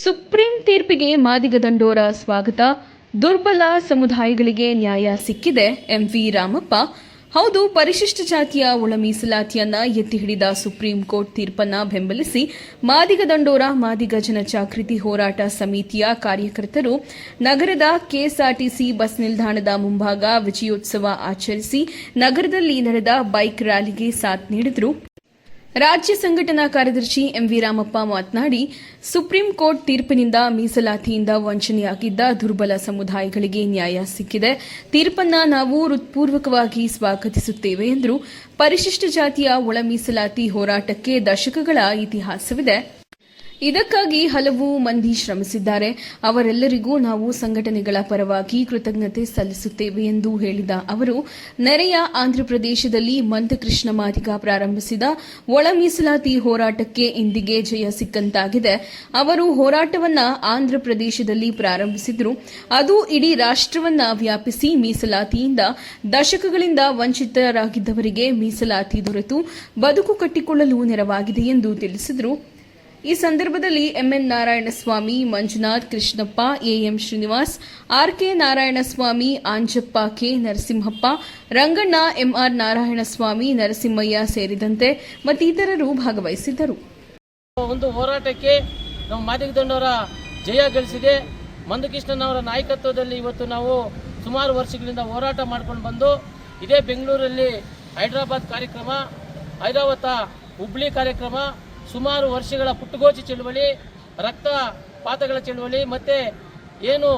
Supreme ತೀರ್ಪಿಗೆ ಮಾದಿಗ ದಂಡೋರ ಸ್ವಾಗತ. ದುರ್ಬಲ ಸಮುದಾಯಗಳಿಗೆ ನ್ಯಾಯ ಸಿಕ್ಕಿದೆ. ಎಂ ವಿ ರಾಮಪ್ಪ, ಹೌದು, ಪರಿಶಿಷ್ಟ ಜಾತಿಯ ಒಳ ಮೀಸಲಾತಿಯನ್ನ ಎತ್ತಿ ಹಿಡಿದ ಸುಪ್ರೀಂ ಕೋರ್ಟ್ ತೀರ್ಪನ್ನ ಬೆಂಬಲಿಸಿ ಮಾದಿಗ ದಂಡೋರ, ಮಾದಿಗ ಜನಜಾಗೃತಿ ಹೋರಾಟ ಸಮಿತಿಯ ಕಾರ್ಯಕರ್ತರು ನಗರದ ಕೆಎಸ್ಆರ್ಟಿಸಿ ಬಸ್ ನಿಲ್ದಾಣದ ಮುಂಭಾಗ ವಿಜಯೋತ್ಸವ ಆಚರಿಸಿ ನಗರದಲ್ಲಿ ನಡೆದ ಬೈಕ್ ರ್ಯಾಲಿಗೆ ಸಾಥ್ ನೀಡಿದರು. ರಾಜ್ಯ ಸಂಘಟನಾ ಕಾರ್ಯದರ್ಶಿ ಎಂವಿ ರಾಮಪ್ಪ ಮಾತನಾಡಿ, ಸುಪ್ರೀಂ ಕೋರ್ಟ್ ತೀರ್ಪಿನಿಂದ ಮೀಸಲಾತಿಯಿಂದ ವಂಚನೆಯಾಗಿದ್ದ ದುರ್ಬಲ ಸಮುದಾಯಗಳಿಗೆ ನ್ಯಾಯ ಸಿಕ್ಕಿದೆ. ತೀರ್ಪನ್ನ ನಾವು ಹೃತ್ಪೂರ್ವಕವಾಗಿ ಸ್ವಾಗತಿಸುತ್ತೇವೆ ಎಂದರು ಪರಿಶಿಷ್ಟ ಜಾತಿಯ ಒಳ ಮೀಸಲಾತಿ ಹೋರಾಟಕ್ಕೆ ದಶಕಗಳ ಇತಿಹಾಸವಿದೆ. ಇದಕ್ಕಾಗಿ ಹಲವು ಮಂದಿ ಶ್ರಮಿಸಿದ್ದಾರೆ. ಅವರೆಲ್ಲರಿಗೂ ನಾವು ಸಂಘಟನೆಗಳ ಪರವಾಗಿ ಕೃತಜ್ಞತೆ ಸಲ್ಲಿಸುತ್ತೇವೆ ಎಂದು ಹೇಳಿದ ಅವರು, ನೆರೆಯ ಆಂಧ್ರಪ್ರದೇಶದಲ್ಲಿ ಮಂದಕೃಷ್ಣ ಮಾದಿಗ ಪ್ರಾರಂಭಿಸಿದ ಒಳ ಮೀಸಲಾತಿ ಹೋರಾಟಕ್ಕೆ ಇಂದಿಗೆ ಜಯ ಸಿಕ್ಕಂತಾಗಿದೆ. ಅವರು ಹೋರಾಟವನ್ನ ಆಂಧ್ರಪ್ರದೇಶದಲ್ಲಿ ಪ್ರಾರಂಭಿಸಿದ್ರು. ಅದು ಇಡೀ ರಾಷ್ಟವನ್ನ ವ್ಯಾಪಿಸಿ ಮೀಸಲಾತಿಯಿಂದ ದಶಕಗಳಿಂದ ವಂಚಿತರಾಗಿದ್ದವರಿಗೆ ಮೀಸಲಾತಿ ದೊರೆತು. ಬದುಕು ಕಟ್ಟಿಕೊಳ್ಳಲು ನೆರವಾಗಿದೆ ಎಂದು ತಿಳಿಸಿದರು. ಈ ಸಂದರ್ಭದಲ್ಲಿ MN Narayanaswamy, Manjunath Krishnappa, AM Srinivas RK Narayanaswamy, Anjappa K Narasimhappa, Ranganna MR Narayanaswamy, Narasimhaiah ಸೇರಿದಂತೆ ಮತ್ತಿತರರು ಭಾಗವಹಿಸಿದ್ದರು. ಒಂದು ಹೋರಾಟಕ್ಕೆ ನಮ್ಮ ಮಾದಿಗದಂಡವರ ಜಯ ಗಳಿಸಿದೆ. ಮಂದಕೃಷ್ಣನವರ ನಾಯಕತ್ವದಲ್ಲಿ ಇವತ್ತು ನಾವು ಸುಮಾರು ವರ್ಷಗಳಿಂದ ಹೋರಾಟ ಮಾಡ್ಕೊಂಡು ಬಂದು, ಇದೇ ಬೆಂಗಳೂರಲ್ಲಿ ಹೈದರಾಬಾದ್ ಕಾರ್ಯಕ್ರಮ ಐರಾವತ ಹುಬ್ಳಿ ಕಾರ್ಯಕ್ರಮ ಸುಮಾರು ವರ್ಷಗಳ ಪುಟ್ಟಗೋಚಿ ಚಳುವಳಿ ರಕ್ತಪಾತಗಳ ಚಳುವಳಿ, ಮತ್ತೆ ಏನು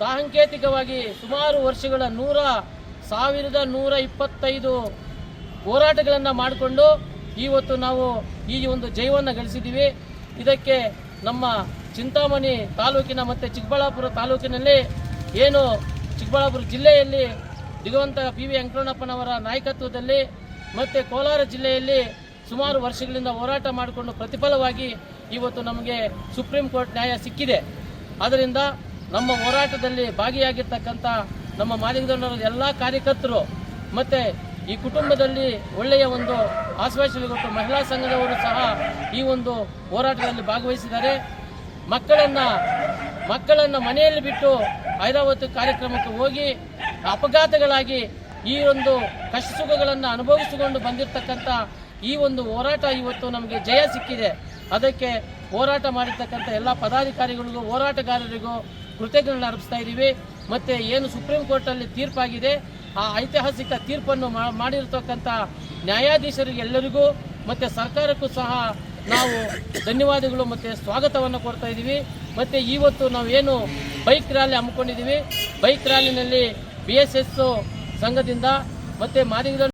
ಸಾಂಕೇತಿಕವಾಗಿ ಸುಮಾರು ವರ್ಷಗಳ ನೂರ, ಸಾವಿರದ ನೂರ ಇಪ್ಪತ್ತೈದು ಹೋರಾಟಗಳನ್ನು ಮಾಡಿಕೊಂಡು ಇವತ್ತು ನಾವು ಈ ಒಂದು ಜಯವನ್ನು ಗಳಿಸಿದ್ದೀವಿ. ಇದಕ್ಕೆ ನಮ್ಮ ಚಿಂತಾಮಣಿ ತಾಲೂಕಿನ ಮತ್ತು ಚಿಕ್ಕಬಳ್ಳಾಪುರ ತಾಲೂಕಿನಲ್ಲಿ ಏನು ಚಿಕ್ಕಬಳ್ಳಾಪುರ ಜಿಲ್ಲೆಯಲ್ಲಿ ದಿಗವಂತ ಪಿ ವಿ ವೆಂಕಟರಮಣಪ್ಪನವರ ನಾಯಕತ್ವದಲ್ಲಿ ಮತ್ತು ಕೋಲಾರ ಜಿಲ್ಲೆಯಲ್ಲಿ ಸುಮಾರು ವರ್ಷಗಳಿಂದ ಹೋರಾಟ ಮಾಡಿಕೊಂಡು ಪ್ರತಿಫಲವಾಗಿ ಇವತ್ತು ನಮಗೆ ಸುಪ್ರೀಂ ಕೋರ್ಟ್ ನ್ಯಾಯ ಸಿಕ್ಕಿದೆ. ಅದರಿಂದ ನಮ್ಮ ಹೋರಾಟದಲ್ಲಿ ಭಾಗಿಯಾಗಿರ್ತಕ್ಕಂಥ ನಮ್ಮ ಮಾಲೀಕರ ಎಲ್ಲ ಕಾರ್ಯಕರ್ತರು ಮತ್ತು ಈ ಕುಟುಂಬದಲ್ಲಿ ಒಳ್ಳೆಯ ಒಂದು ಆಶ್ವಾಸನೆ ಕೊಟ್ಟು ಮಹಿಳಾ ಸಂಘದವರು ಸಹ ಈ ಒಂದು ಹೋರಾಟದಲ್ಲಿ ಭಾಗವಹಿಸಿದ್ದಾರೆ. ಮಕ್ಕಳನ್ನು ಮಕ್ಕಳನ್ನು ಮನೆಯಲ್ಲಿ ಬಿಟ್ಟು ಐರಾವತ್ತು ಕಾರ್ಯಕ್ರಮಕ್ಕೆ ಹೋಗಿ ಅಪಘಾತಗಳಾಗಿ ಈ ಒಂದು ಕಷ್ಟ ಸುಖಗಳನ್ನು ಅನುಭವಿಸಿಕೊಂಡು ಬಂದಿರತಕ್ಕಂಥ ಈ ಒಂದು ಹೋರಾಟ ಇವತ್ತು ನಮಗೆ ಜಯ ಸಿಕ್ಕಿದೆ. ಅದಕ್ಕೆ ಹೋರಾಟ ಮಾಡಿರ್ತಕ್ಕಂಥ ಎಲ್ಲ ಪದಾಧಿಕಾರಿಗಳಿಗೂ, ಹೋರಾಟಗಾರರಿಗೂ ಕೃತಜ್ಞತೆಗಳನ್ನು ಅರ್ಪಿಸ್ತಾ ಇದ್ದೀವಿ. ಮತ್ತು ಏನು ಸುಪ್ರೀಂ ಕೋರ್ಟಲ್ಲಿ ತೀರ್ಪಾಗಿದೆ, ಆ ಐತಿಹಾಸಿಕ ತೀರ್ಪನ್ನು ಮಾಡಿರ್ತಕ್ಕಂಥ ನ್ಯಾಯಾಧೀಶರಿಗೆ ಎಲ್ಲರಿಗೂ, ಮತ್ತು ಸರ್ಕಾರಕ್ಕೂ ಸಹ ನಾವು ಧನ್ಯವಾದಗಳು ಮತ್ತು ಸ್ವಾಗತವನ್ನು ಕೊಡ್ತಾ ಇದ್ದೀವಿ. ಮತ್ತು ಇವತ್ತು ನಾವೇನು ಬೈಕ್ ರ್ಯಾಲಿ ಹಮ್ಮಿಕೊಂಡಿದ್ದೀವಿ. ಬೈಕ್ ರ್ಯಾಲಿನಲ್ಲಿ ಬಿ ಎಸ್ ಎಸ್ ಸಂಘದಿಂದ ಮತ್ತು ಮಾದಿಗದ